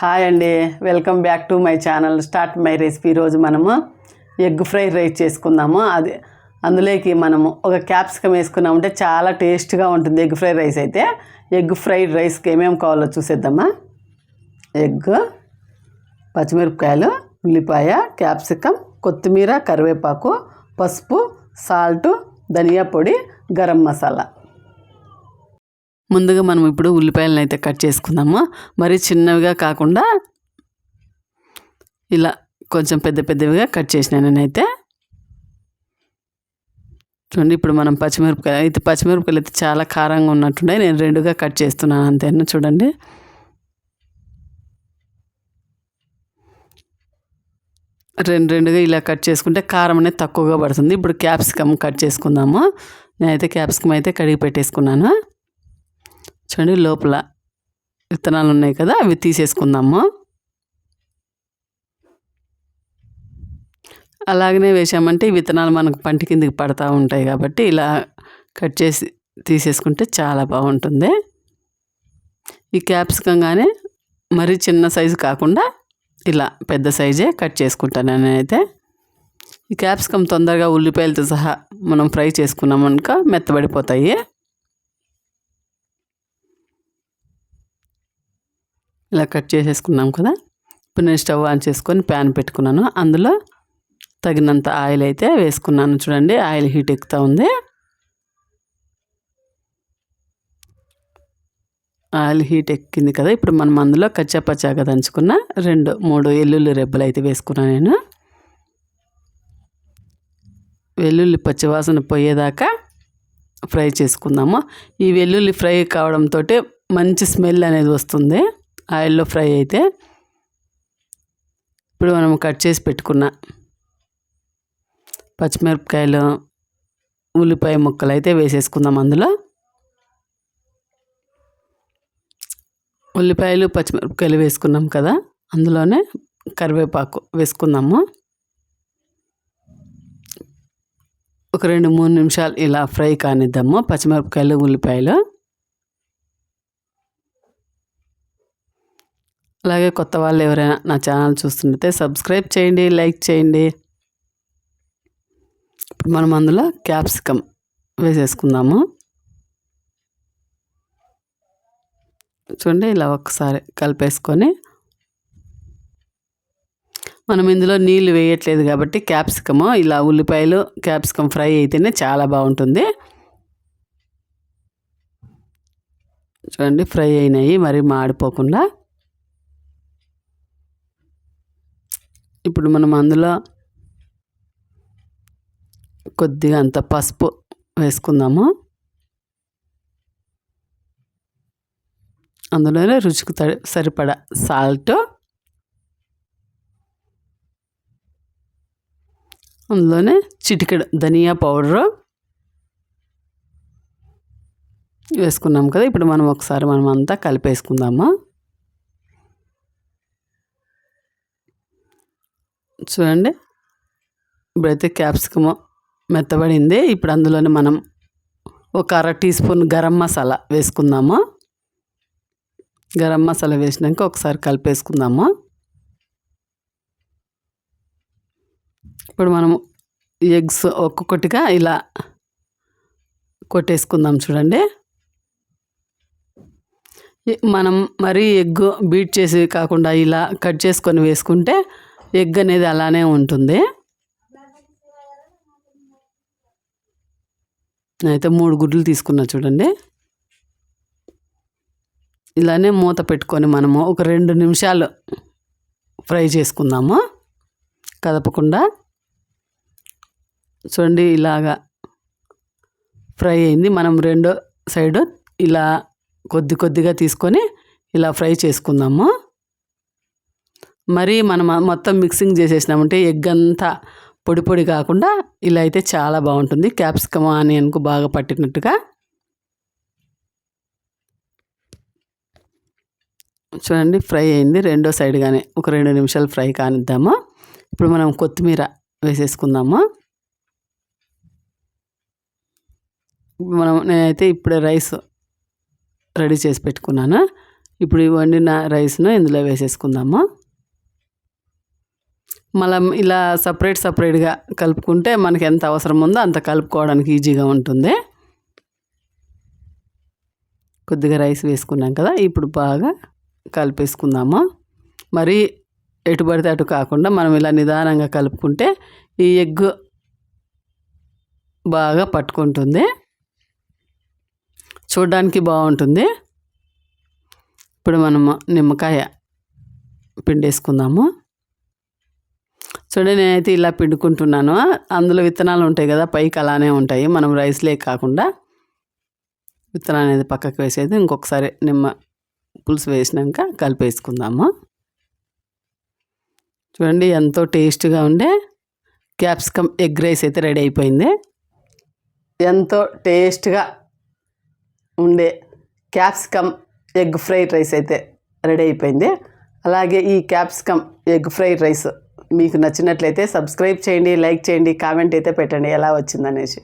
Hi అండి. Welcome back to my channel. Start my recipe రోజు మనము ఎగ్ ఫ్రై రైస్ చేసుకుందాము. అది అందులోకి మనము ఒక క్యాప్సికమ్ వేసుకున్నామంటే చాలా టేస్ట్గా ఉంటుంది ఎగ్ ఫ్రై రైస్ అయితే. ఎగ్ ఫ్రైడ్ రైస్కి ఏమేమి కావాలో చూసేద్దామా? ఎగ్ పచ్చిమిరపకాయలు ఉల్లిపాయ క్యాప్సికమ్ కొత్తిమీర కరివేపాకు పసుపు సాల్ట్ ధనియా పొడి గరం మసాలా. ముందుగా మనం ఇప్పుడు ఉల్లిపాయలను అయితే కట్ చేసుకుందాము. మరి చిన్నవిగా కాకుండా ఇలా కొంచెం పెద్ద పెద్దవిగా కట్ చేసిన నేనైతే. చూడండి ఇప్పుడు మనం పచ్చిమిరపకాయలు అయితే పచ్చిమిరపకాయలు అయితే చాలా కారంగా ఉన్నట్టుండే నేను రెండుగా కట్ చేస్తున్నాను అంతేనా? చూడండి. రెండు రెండుగా ఇలా కట్ చేసుకుంటే కారం అనేది తక్కువగా పడుతుంది. ఇప్పుడు క్యాప్సికమ్ కట్ చేసుకుందాము. నేనైతే క్యాప్సికమ్ అయితే కడిగి పెట్టేసుకున్నాను. చూడండి లోపల విత్తనాలు ఉన్నాయి కదా అవి తీసేసుకుందాము. అలాగనే వేసామంటే ఈ విత్తనాలు మనకు పంట కిందకి పడతా ఉంటాయి కాబట్టి ఇలా కట్ చేసి తీసేసుకుంటే చాలా బాగుంటుంది. ఈ క్యాప్సికం కానీ మరీ చిన్న సైజు కాకుండా ఇలా పెద్ద సైజే కట్ చేసుకుంటాను నేనైతే. ఈ క్యాప్సికమ్ తొందరగా ఉల్లిపాయలతో సహా మనం ఫ్రై చేసుకున్నామనుక మెత్తబడిపోతాయి. ఇలా కట్ చేసేసుకున్నాం కదా? ఇప్పుడు నేను స్టవ్ ఆన్ చేసుకొని ప్యాన్ పెట్టుకున్నాను. అందులో తగినంత ఆయిల్ అయితే వేసుకున్నాను. చూడండి ఆయిల్ హీట్ ఎక్కుతూ ఉంది. ఆయిల్ హీట్ ఎక్కింది కదా? ఇప్పుడు మనం అందులో కచ్చాపచ్చాగా దంచుకున్న రెండు మూడు వెల్లుల్లి రెబ్బలు అయితే వేసుకున్నాను నేను. వెల్లుల్లి పచ్చివాసన పోయేదాకా ఫ్రై చేసుకుందాము. ఈ వెల్లుల్లి ఫ్రై కావడంతో మంచి స్మెల్ అనేది వస్తుంది. ఆయిల్లో ఫ్రై అయితే ఇప్పుడు మనం కట్ చేసి పెట్టుకున్న పచ్చిమిరపకాయలు ఉల్లిపాయ ముక్కలు అయితే వేసేసుకుందాం అందులో. ఉల్లిపాయలు పచ్చిమిరపకాయలు వేసుకున్నాం కదా అందులోనే కరివేపాకు వేసుకుందాము. ఒక రెండు మూడు నిమిషాలు ఇలా ఫ్రై కానిద్దాము పచ్చిమిరపకాయలు ఉల్లిపాయలు. అలాగే కొత్త వాళ్ళు ఎవరైనా నా ఛానల్ చూస్తుంటే సబ్స్క్రైబ్ చేయండి లైక్ చేయండి. ఇప్పుడు మనం అందులో క్యాప్సికమ్ వేసేసుకుందాము. చూడండి ఇలా ఒకసారి కలిపేసుకొని మనం ఇందులో నీళ్ళు వేయట్లేదు కాబట్టి క్యాప్సికము ఇలా ఉల్లిపాయలు క్యాప్సికమ్ ఫ్రై అయితేనే చాలా బాగుంటుంది. చూడండి ఫ్రై అయినాయి మరి మాడిపోకుండా. ఇప్పుడు మనం అందులో కొద్దిగా అంత పసుపు వేసుకుందాము. అందులోనే రుచికి సరిపడా సాల్ట్. అందులోనే చిటికెడు ధనియా పౌడరు. వేసుకున్నాం కదా ఇప్పుడు మనం ఒకసారి మనం అంతా కలిపేసుకుందాము. చూడండి. ఇప్పుడైతే క్యాప్సికమ్ మెత్తబడింది. ఇప్పుడు అందులోనే మనం ఒక అర టీ స్పూన్ గరం మసాలా వేసుకుందాము. గరం మసాలా వేసినాక ఒకసారి కలిపేసుకుందాము. ఇప్పుడు మనము ఎగ్స్ ఒక్కొక్కటిగా ఇలా కొట్టేసుకుందాం చూడండి. మనం మరీ ఎగ్ బీట్ చేసి కాకుండా ఇలా కట్ చేసుకొని వేసుకుంటే ఎగ్ అనేది అలానే ఉంటుంది. అయితే మూడు గుడ్లు తీసుకున్నా చూడండి. ఇలానే మూత పెట్టుకొని మనము ఒక రెండు నిమిషాలు ఫ్రై చేసుకుందాము. కదపకుండా. చూడండి ఇలాగా ఫ్రై అయింది. మనం రెండో సైడు ఇలా కొద్ది కొద్దిగా తీసుకొని ఇలా ఫ్రై చేసుకుందాము. మరి మనం మొత్తం మిక్సింగ్ చేసేసినామంటే ఎగ్ అంతా పొడి పొడి కాకుండా ఇలా అయితే చాలా బాగుంటుంది. క్యాప్సికమ్ ఆనియన్కు బాగా పట్టినట్టుగా. చూడండి ఫ్రై అయింది. రెండో సైడ్ కానీ ఒక రెండు నిమిషాలు ఫ్రై కానిద్దాము. ఇప్పుడు మనం కొత్తిమీర వేసేసుకుందాము. మనం నేనైతే ఇప్పుడే రైస్ రెడీ చేసి పెట్టుకున్నాను. ఇప్పుడు వండిన రైస్ను ఇందులో వేసేసుకుందాము. మనం ఇలా సపరేట్ సపరేట్గా కలుపుకుంటే మనకి ఎంత అవసరం ఉందో అంత కలుపుకోవడానికి ఈజీగా ఉంటుంది. కొద్దిగా రైస్ వేసుకున్నాం కదా ఇప్పుడు బాగా కలిపేసుకుందాము. మరి ఎటు పడితే అటు కాకుండా మనం ఇలా నిదానంగా కలుపుకుంటే ఈ ఎగ్ బాగా పట్టుకుంటుంది. చూడడానికి బాగుంటుంది. ఇప్పుడు మనము నిమ్మకాయ పిండేసుకుందాము. చూడండి నేనైతే ఇలా పిండుకుంటున్నాను. అందులో విత్తనాలు ఉంటాయి కదా పైకి అలానే ఉంటాయి. మనం రైస్లే కాకుండా విత్తనాలు అనేది పక్కకు వేసేది. ఇంకొకసారి నిమ్మ పులుసు వేసినాక కలిపేసుకుందాము. చూడండి ఎంతో టేస్ట్గా ఉండే క్యాప్సికమ్ ఎగ్ రైస్ అయితే రెడీ అయిపోయింది. ఎంతో టేస్ట్గా ఉండే క్యాప్సికమ్ ఎగ్ ఫ్రైడ్ రైస్ అయితే రెడీ అయిపోయింది. అలాగే ఈ క్యాప్సికమ్ ఎగ్ ఫ్రైడ్ రైస్ మీకు నచ్చినట్లయితే సబ్స్క్రైబ్ చేయండి లైక్ చేయండి కామెంట్ అయితే పెట్టండి ఎలా వచ్చిందనేసి.